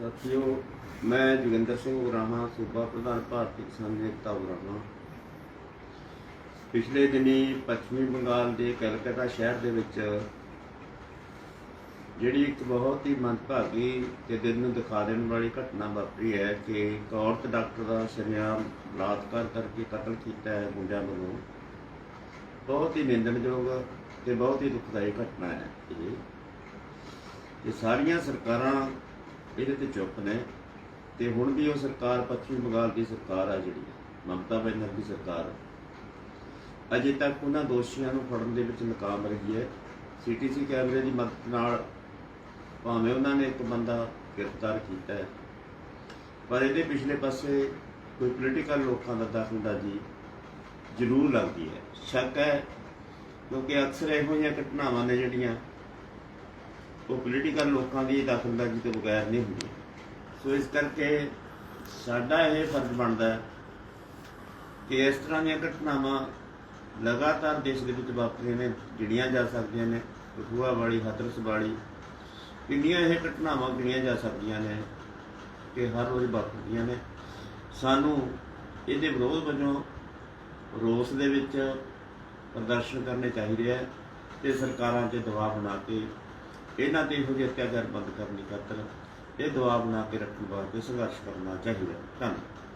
ਸਾਥੀਓ, ਮੈਂ ਜੋਗਿੰਦਰ ਸਿੰਘ ਉਗਰਾਹਾਂ, ਸੂਬਾ ਪ੍ਰਧਾਨ ਭਾਰਤੀ ਕਿਸਾਨ ਏਕਤਾ ਉਗਰਾਹਾਂ। ਪਿਛਲੇ ਦਿਨੀ ਪੱਛਮੀ ਬੰਗਾਲ ਦੇ ਕਲਕੱਤਾ ਸ਼ਹਿਰ ਦੇ ਵਿੱਚ ਜਿਹੜੀ ਇੱਕ ਬਹੁਤ ਹੀ ਮੰਦਭਾਗੀ ਤੇ ਦਿਲ ਨੂੰ ਦਿਖਾ ਦੇਣ ਵਾਲੀ ਘਟਨਾ ਵਾਪਰੀ ਹੈ ਕਿ ਇੱਕ ਔਰਤ ਡਾਕਟਰ ਦਾ ਸ਼ਰੇਆਮ ਬਲਾਤਕਾਰ ਕਰਕੇ ਕਤਲ ਕੀਤਾ ਹੈ ਮੁੰਡਿਆਂ ਵੱਲੋਂ। ਬਹੁਤ ਹੀ ਨਿੰਦਣਯੋਗ ਤੇ ਬਹੁਤ ਹੀ ਦੁਖਦਾਈ ਘਟਨਾ ਹੈ ਇਹ। ਇਹ ਸਾਰੀਆਂ ਸਰਕਾਰਾਂ ਇਹਦੇ ਤੇ ਚੁੱਪ ਨੇ। ਤੇ ਹੁਣ ਵੀ ਉਹ ਸਰਕਾਰ, ਪੱਛਮੀ ਬੰਗਾਲ ਦੀ ਸਰਕਾਰ ਆ ਜਿਹੜੀ ਮਮਤਾ ਬੈਨਰਜੀ ਸਰਕਾਰ। ਅਜੇ ਤੱਕ ਉਹਨਾਂ ਦੋਸ਼ੀਆਂ ਨੂੰ ਫੜਨ ਦੇ ਵਿੱਚ ਨਾਕਾਮ ਰਹੀ ਹੈ। ਸੀਟੀਸੀ ਕੈਮਰੇ ਦੀ ਮਦਦ ਨਾਲ ਭਾਵੇਂ ਉਹਨਾਂ ਨੇ ਇੱਕ ਬੰਦਾ ਗ੍ਰਿਫਤਾਰ ਕੀਤਾ ਹੈ। ਪਰ ਇਹਦੇ ਪਿਛਲੇ ਪਾਸੇ ਕੋਈ ਪੋਲੀਟੀਕਲ ਲੋਕਾਂ ਦਾ ਦਖਲਅੰਦਾਜ਼ੀ ਜ਼ਰੂਰ ਲੱਗਦੀ ਹੈ। ਸ਼ੱਕ ਹੈ, ਕਿਉਂਕਿ ਅਕਸਰ ਇਹੋ ਜਿਹੀਆਂ ਘਟਨਾਵਾਂ ਨੇ ਜਿਹੜੀਆਂ ਉਹ ਪੋਲੀਟੀਕਲ ਲੋਕਾਂ ਦੀ ਦਖਲਅੰਦਾਜ਼ੀ ਤੋਂ ਬਗੈਰ ਨਹੀਂ ਹੁੰਦੀ। ਸੋ ਇਸ ਕਰਕੇ ਸਾਡਾ ਇਹ ਫਰਜ਼ ਬਣਦਾ ਹੈ ਕਿ ਇਸ ਤਰ੍ਹਾਂ ਦੀਆਂ ਘਟਨਾਵਾਂ ਲਗਾਤਾਰ ਦੇਸ਼ ਦੇ ਵਿੱਚ ਵਾਪਰੀਆਂ ਨੇ, ਗਿਣੀਆਂ ਜਾ ਸਕਦੀਆਂ ਨੇ ਕਠੂਆ ਵਾਲੀ, ਹਥਰਸ ਵਾਲੀ, ਕਿੰਨੀਆਂ ਇਹ ਘਟਨਾਵਾਂ ਗਿਣੀਆਂ ਜਾ ਸਕਦੀਆਂ ਨੇ ਕਿ ਹਰ ਰੋਜ਼ ਵਾਪਰਦੀਆਂ ਨੇ। ਸਾਨੂੰ ਇਹਦੇ ਵਿਰੋਧ ਵਜੋਂ ਰੋਸ ਦੇ ਵਿੱਚ ਪ੍ਰਦਰਸ਼ਨ ਕਰਨੇ ਚਾਹੀਦੇ ਹੈ ਤੇ ਸਰਕਾਰਾਂ 'ਤੇ ਦਬਾਅ ਬਣਾ ਕੇ ਇਹਨਾਂ ਤੇ ਇਹੋ ਜਿਹੇ ਅਤਿਆਚਾਰ ਬੰਦ ਕਰਨ ਦੀ ਖਾਤਰ ਇਹ ਦਬਾਅ ਬਣਾ ਕੇ ਰੱਖਣ ਵਾਸਤੇ ਸੰਘਰਸ਼ ਕਰਨਾ ਚਾਹੀਦਾ ਧੰਨਵਾਦ।